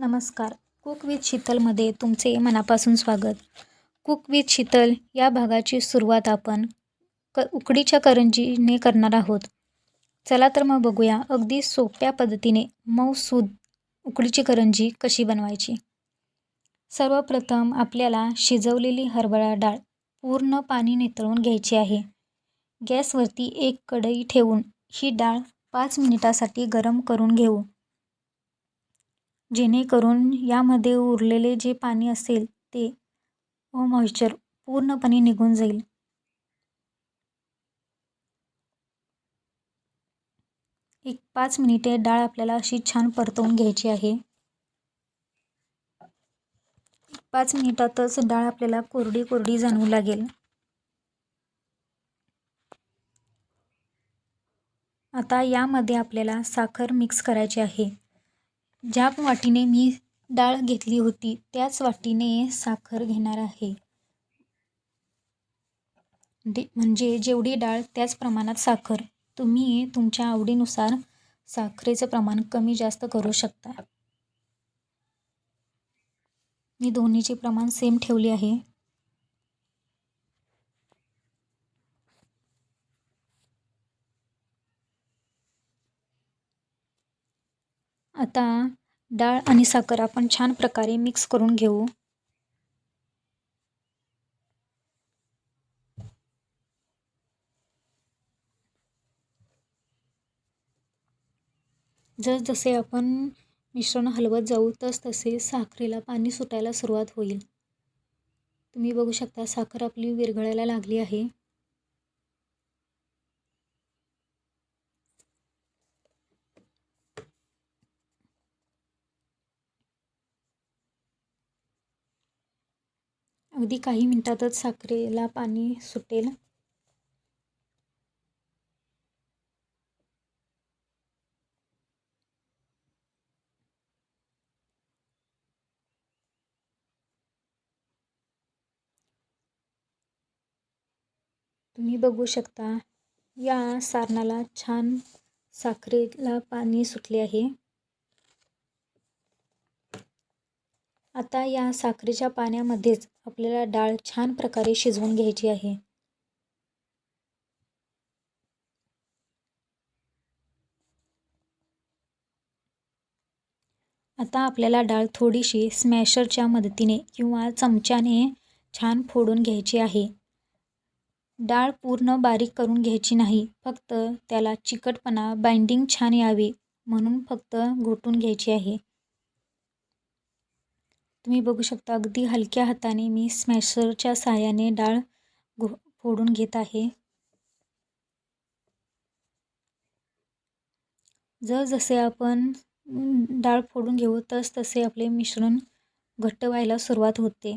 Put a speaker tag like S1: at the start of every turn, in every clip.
S1: नमस्कार. Cook with शीतलमध्ये तुमचे मनापासून स्वागत. कुक विथ शीतल या भागाची सुरुवात आपण क उकडीच्या करंजीने करणार आहोत. चला तर मग बघूया अगदी सोप्या पद्धतीने मऊसूद उकडीची करंजी कशी बनवायची. सर्वप्रथम आपल्याला शिजवलेली हरभरा डाळ पूर्ण पाणी नितळून घ्यायची आहे. गॅसवरती एक कढई ठेवून ही डाळ पाच मिनिटासाठी गरम करून घेऊ. जेणेकरून यामध्ये उरलेले जे पाणी असेल ते व मॉइश्चर पूर्णपणे निघून जाईल. एक पाच मिनिटे डाळ आपल्याला अशी छान परतवून घ्यायची आहे. पाच मिनिटातच डाळ आपल्याला कोरडी कोरडी जाणवू लागेल. आता यामध्ये आपल्याला साखर मिक्स करायची आहे. ज्या वाटीने मी डाळ घेतली होती त्याच वाटीने साखर घेणार आहे. डे म्हणजे जेवढी डाळ त्याच प्रमाणात साखर. तुम्ही तुमच्या आवडीनुसार साखरेचं प्रमाण कमी जास्त करू शकता. मी दोन्हीचे प्रमाण सेम ठेवले आहे. आता डाळ आणि साखर आपण छान प्रकारे मिक्स करून घेऊ. जसजसे आपण मिश्रण हलवत जाऊ तस तसे साखरेला पाणी सुटायला सुरुवात होईल. तुम्ही बघू शकता साखर आपली विरघळायला लागली आहे. अगदी काही मिनटातच साखरेला पाणी सुटेल. तुम्ही बघू शकता या सारणाला छान साखरेला पाणी सुटले आहे. आता या साखरेच्या पाण्यामध्येच आपल्याला डाळ छान प्रकारे शिजवून घ्यायची आहे. आता आपल्याला डाळ थोडीशी स्मॅशरच्या मदतीने किंवा चमच्याने छान फोडून घ्यायची आहे. डाळ पूर्ण बारीक करून घ्यायची नाही फक्त त्याला चिकटपणा बाइंडिंग छान यावे म्हणून फक्त घोटून घ्यायची आहे. तुम्ही बघू शकता अगदी हलक्या हाताने मी स्मॅशरच्या साहाय्याने डाळ घो फोडून घेत आहे. जसे आपण डाळ फोडून घेऊ तस तसे आपले मिश्रण घट्ट व्हायला सुरुवात होते.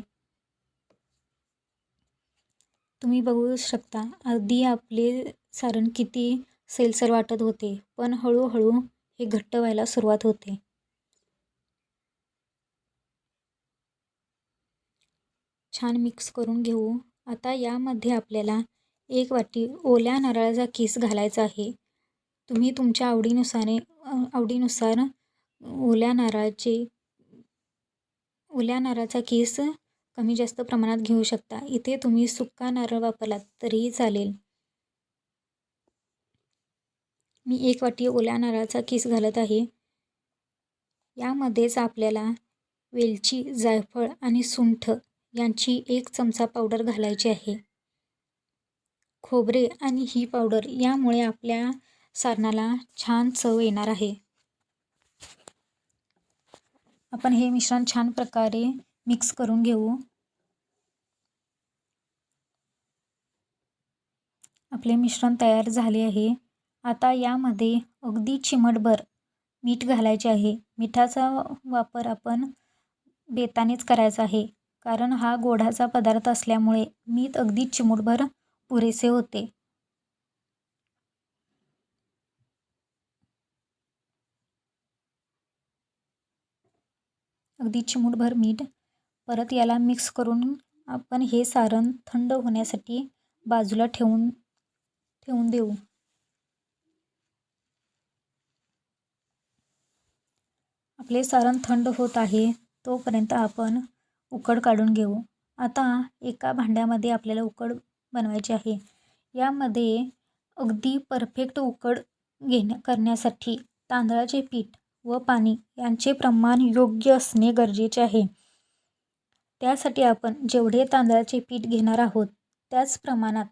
S1: तुम्ही बघू शकता आधी आपले सारण किती सेलसर वाटत होते पण हळूहळू हे घट्ट व्हायला सुरुवात होते. छान मिक्स करून घेऊ. आता यामध्ये आपल्याला एक वाटी ओल्या नारळाचा किस घालायचा आहे. तुम्ही तुमच्या आवडीनुसारे आवडीनुसार ओल्या नारळाचे ओल्या नारळाचा किस कमी जास्त प्रमाणात घेऊ शकता. इथे तुम्ही सुक्का नारळ वापरलात तरीही चालेल. मी एक वाटी ओल्या नारळाचा किस घालत आहे. यामध्येच आपल्याला वेलची जायफळ आणि सुंठ यांची एक चमचा पावडर घालायची आहे. खोबरे आणि ही पावडर यामुळे आपल्या सारणाला छान चव येणार आहे. आपण हे मिश्रण छान प्रकारे मिक्स करून घेऊ. आपले मिश्रण तयार झाले आहे. आता यामध्ये अगदी चिमटभर मीठ घालायचे आहे. मिठाचा वापर आपण बेतानेच करायचा आहे. कारण हा गोडाचा पदार्थ असल्यामुळे मीठ अगदी चिमूटभर पुरेसे होते. अगदी चिमूटभर मीठ परत याला मिक्स करून आपण हे सारण थंड होण्यासाठी बाजूला ठेवून ठेवून देऊ. आपले सारण थंड होत आहे तोपर्यंत आपण उकड काढून घेऊ. आता एका भांड्यामध्ये आपल्याला उकड बनवायची आहे. यामध्ये अगदी परफेक्ट उकड घेण्या करण्यासाठी तांदळाचे पीठ व पाणी यांचे प्रमाण योग्य असणे गरजेचे आहे. त्यासाठी आपण जेवढे तांदळाचे पीठ घेणार आहोत त्याच प्रमाणात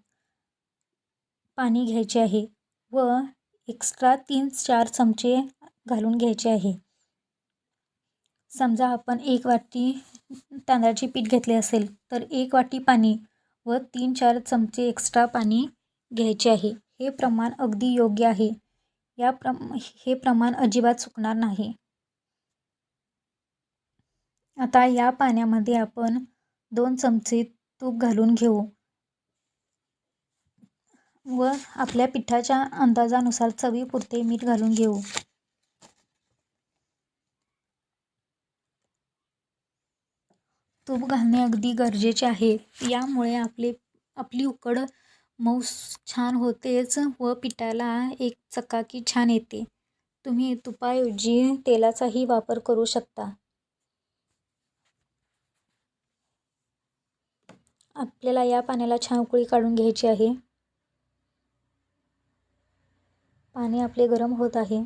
S1: पाणी घ्यायचे आहे व एक्स्ट्रा तीन चार चमचे घालून घ्यायचे आहे. समजा आपण एक वाटी तांदळाचे पीठ घेतले असेल तर एक वाटी पाणी व तीन चार चमचे एक्स्ट्रा पाणी घ्यायचे आहे. हे प्रमाण अगदी योग्य आहे. या प्रम हे प्रमाण अजिबात चुकणार नाही. आता या पाण्यामध्ये आपण दोन चमचे तूप घालून घेऊ. व आपल्या पिठाच्या अंदाजानुसार चवीपुरते मीठ घालून घेऊ. तूप घालणे अगदी गरजेचे आहे. यामुळे आपले आपली उकड मऊस छान होतेच व पिठाला एक चकाकी छान येते. तुम्ही तुपाऐवजी तेलाचाही वापर करू शकता. आपल्याला या पाण्याला छान उकळी काढून घ्यायची आहे. पाणी आपले गरम होत आहे.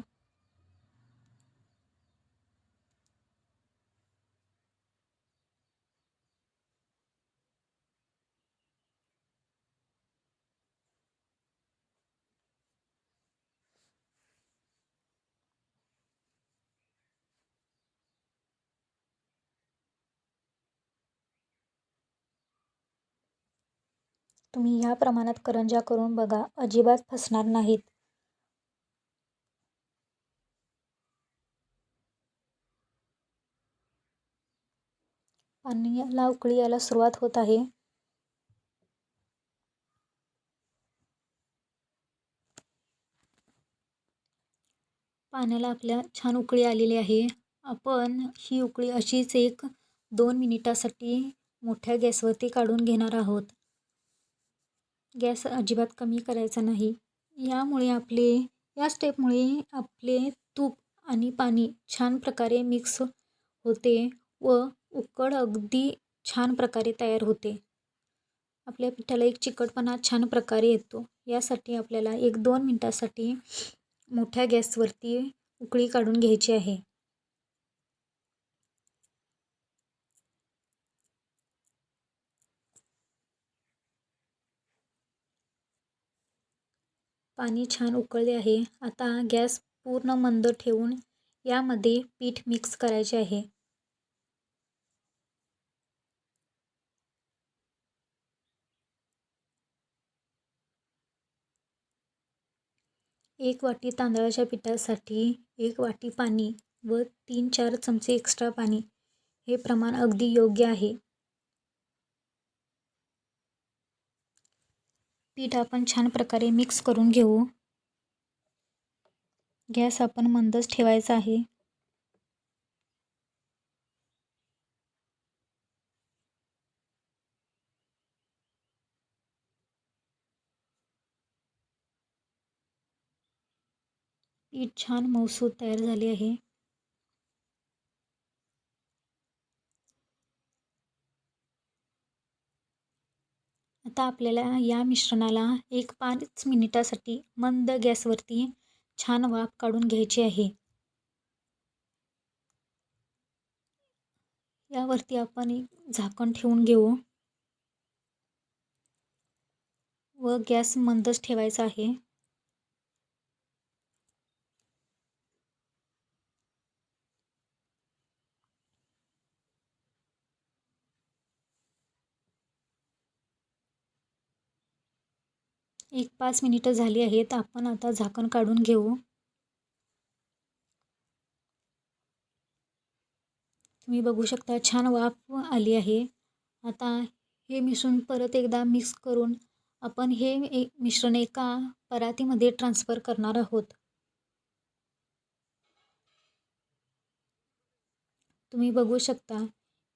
S1: तुम्ही ह्या प्रमाणात करंजा करून बघा. अजिबात फसणार नाहीत. पाण्याला उकळी यायला सुरुवात होत आहे. पाण्याला आपल्या छान उकळी आलेली आहे. आपण ही उकळी अशीच एक दोन मिनिटासाठी मोठ्या गॅसवरती काढून घेणार आहोत. गॅस अजिबात कमी करायचा नाही. यामुळे आपले या स्टेपमुळे आपले तूप आणि पाणी छान प्रकारे मिक्स होते व उकड अगदी छान प्रकारे तयार होते. आपल्या पिठाला एक चिकटपणा छान प्रकारे येतो. यासाठी आपल्याला एक दोन मिनटासाठी मोठ्या गॅसवरती उकळी काढून घ्यायची आहे. पाणी छान उकळले आहे. आता गॅस पूर्ण मंद ठेवून यामध्ये पीठ मिक्स करायचे आहे. एक वाटी तांदळाच्या पिठासाठी एक वाटी पाणी व तीन चार चमचे एक्स्ट्रा पाणी हे प्रमाण अगदी योग्य आहे. पीठ आपण छान प्रकारे मिक्स करून घेऊ. गॅस आपण मंदच ठेवायचा आहे. पीठ छान मौसूद तयार झाले आहे. आता आपल्याला या मिश्रणाला एक पाच मिनिटासाठी मंद गॅसवरती छान वाफ काढून घ्यायची आहे. यावरती आपण एक झाकण ठेवून घेऊ. व गॅस मंदच ठेवायचा आहे. एक पाच मिनिटं झाली आहेत. आपण आता झाकण काढून घेऊ. तुम्ही बघू शकता छान वाफ आली आहे. आता हे मिश्रण परत एकदा मिक्स करून आपण हे एक मिश्रण एका परातीमध्ये ट्रान्सफर करणार आहोत. तुम्ही बघू शकता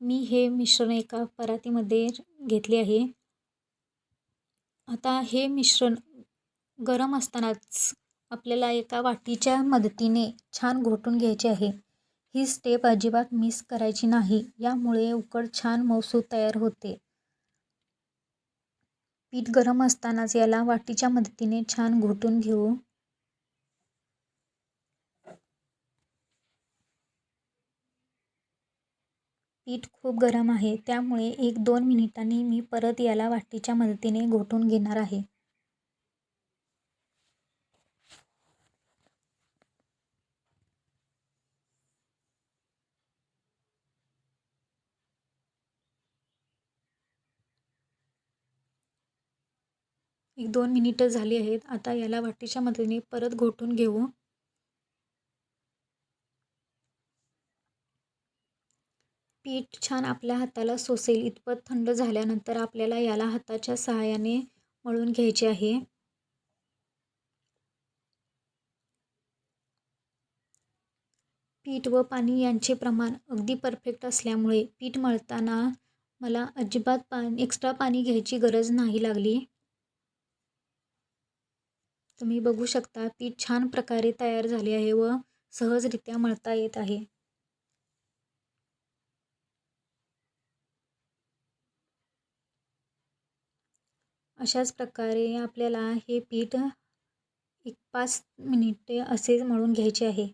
S1: मी हे मिश्रण एका परातीमध्ये घेतले आहे. आता हे मिश्रण गरम असतानाच आपल्याला एका वाटीच्या मदतीने छान घोटून घ्यायचे आहे. ही स्टेप अजिबात मिस करायची नाही. यामुळे उकड छान मौसू तयार होते. पीठ गरम असतानाच याला वाटीच्या मदतीने छान घोटून घेऊ पीठ खूप गरम आहे त्यामुळे एक दोन मिनिटांनी मी परत याला वाटीच्या मदतीने घोटून घेणार आहे. एक दोन मिनिटं झाली आहेत आता याला वाटीच्या मदतीने परत घोटून घेऊ. पीठ छान आपल्या हाताला सोसेल. इतपत थंड झाल्यानंतर आपल्याला याला हाताच्या सहाय्याने मळून घ्यायचे आहे. पीठ व पाणी यांचे प्रमाण अगदी परफेक्ट असल्यामुळे पीठ मळताना मला अजिबात पाणी एक्स्ट्रा पाणी घ्यायची गरज नाही लागली. तुम्ही बघू शकता पीठ छान प्रकारे तयार झाले आहे व सहजरित्या मळता येत आहे. अशाच प्रकारे आपल्याला हे पीठ एक पाच मिनिटे असे मळून घ्यायचे आहे.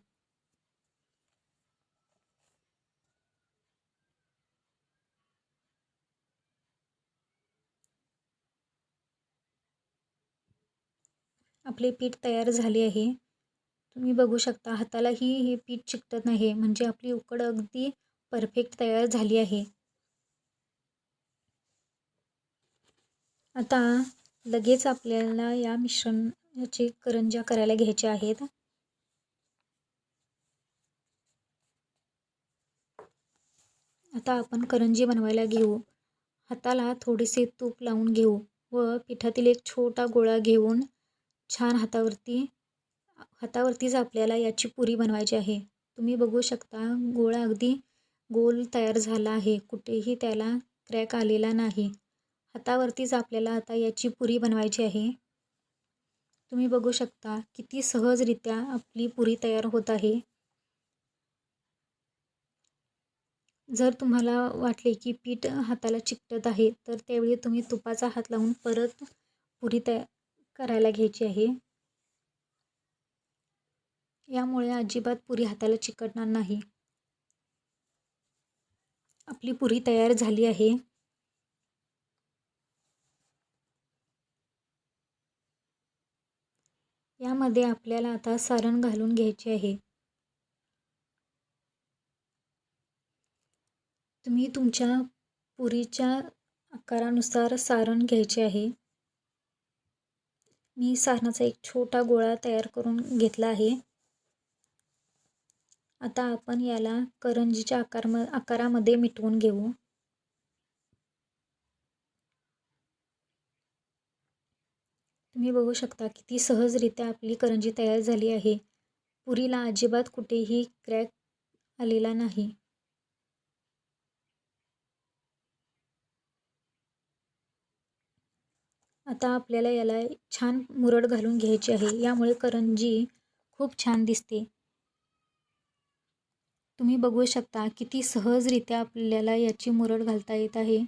S1: आपले पीठ तयार झाले आहे. तुम्ही बघू शकता हातालाही हे पीठ चिकटत नाही म्हणजे आपली उकड अगदी परफेक्ट तयार झाली आहे. आता लगेच आपल्याला या मिश्रणाची करंज्या करायला घ्यायच्या आहेत. आता आपण करंजी बनवायला घेऊ. हाताला थोडेसे तूप लावून घेऊ व पिठातील एक छोटा गोळा घेऊन छान हातावरती हातावरतीच आपल्याला याची पुरी बनवायची आहे. तुम्ही बघू शकता गोळा अगदी गोल तयार झाला आहे. कुठेही त्याला क्रॅक आलेला नाही. हातावरतीच आपल्याला आता याची पुरी बनवायची आहे. तुम्ही बघू शकता किती सहजरित्या आपली पुरी तयार होत आहे. जर तुम्हाला वाटले की पीठ हाताला चिकटत आहे तर त्यावेळी तुम्ही तुपाचा हात लावून परत पुरी तया करायला घ्यायची आहे. यामुळे अजिबात पुरी हाताला चिकटणार नाही. आपली पुरी तयार झाली आहे. यामध्ये आपल्याला आता सारण घालून घ्यायचे आहे. तुम्ही तुमच्या पुरीच्या आकारानुसार सारण घ्यायचे आहे. मी सारणाचा एक छोटा गोळा तयार करून घेतला आहे. आता आपण याला करंजीच्या आकार आकारामध्ये मिटवून घेऊ. तुम्ही बघू शकता किती सहजरित्या आपली करंजी तयार झाली आहे. पुरीला अजिबात कुठेही क्रॅक आलेला नाही. आता आपल्याला याला छान मुरड घालून घ्यायची आहे. यामुळे करंजी खूप छान दिसते. तुम्ही बघू शकता किती सहजरित्या आपल्याला याची मुरड घालता येत आहे.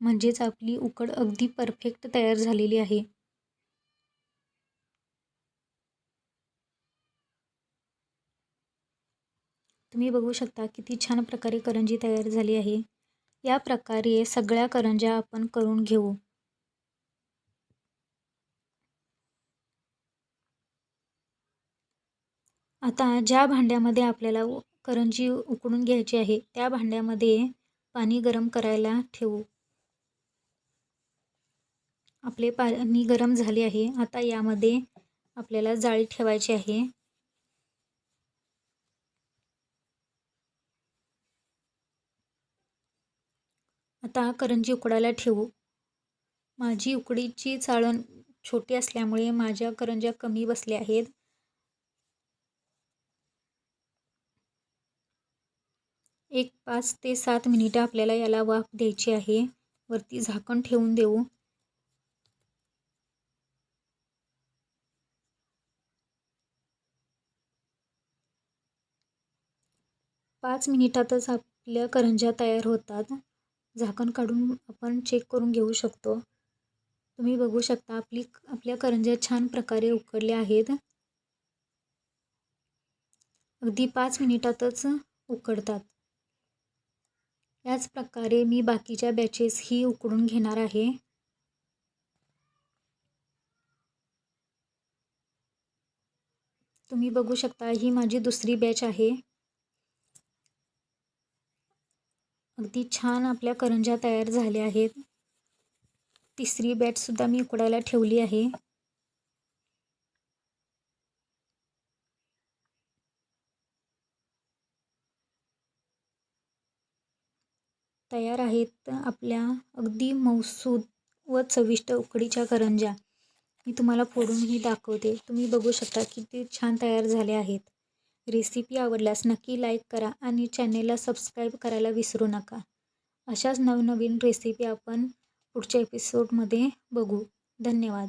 S1: म्हणजेच आपली उकड अगदी परफेक्ट तयार झालेली आहे. तुम्ही बघू शकता किती छान प्रकारे करंजी तयार झाली आहे. या प्रकारे सगळ्या करंज्या आपण करून घेऊ. आता ज्या भांड्यामध्ये आपल्याला करंजी उकडून घ्यायची आहे त्या भांड्यामध्ये पाणी गरम करायला ठेवू. आपले पाणी गरम झाले आहे. आता यामध्ये आपल्याला जाळी ठेवायची आहे. आता करंजी उकडायला ठेवू. माझी उकडीची चाळण छोटी असल्यामुळे माझ्या करंज्या कमी बसल्या आहेत. एक पाच ते सात मिनिटं आपल्याला याला वाफ द्यायची आहे. वरती झाकण ठेवून देऊ. पाच मिनिटातच आपल्या करंज्या तयार होतात. झाकण काढून आपण चेक करून घेऊ शकतो. तुम्ही बघू शकता आपली आपल्या करंज्या छान प्रकारे उकडल्या आहेत. अगदी पाच मिनिटातच उकडतात. याच प्रकारे मी बाकीच्या बॅचेसही उकडून घेणार आहे. तुम्ही बघू शकता ही माझी दुसरी बॅच आहे. अगदी छान आपल्या करंज्या तयार झाल्या आहेत. तिसरी बॅटसुद्धा मी उकडायला ठेवली आहे. तयार आहेत आपल्या अगदी मौसूद व चविष्ट उकडीच्या करंज्या मी तुम्हाला फोडूनही दाखवते. तुम्ही बघू शकता किती छान तयार झाले आहेत. रेसिपी आवडल्यास नक्की लाईक करा आणि चॅनेलला सबस्क्राईब करायला विसरू नका. अशाच नवनवीन रेसिपी आपण पुढच्या एपिसोडमध्ये बघू. धन्यवाद.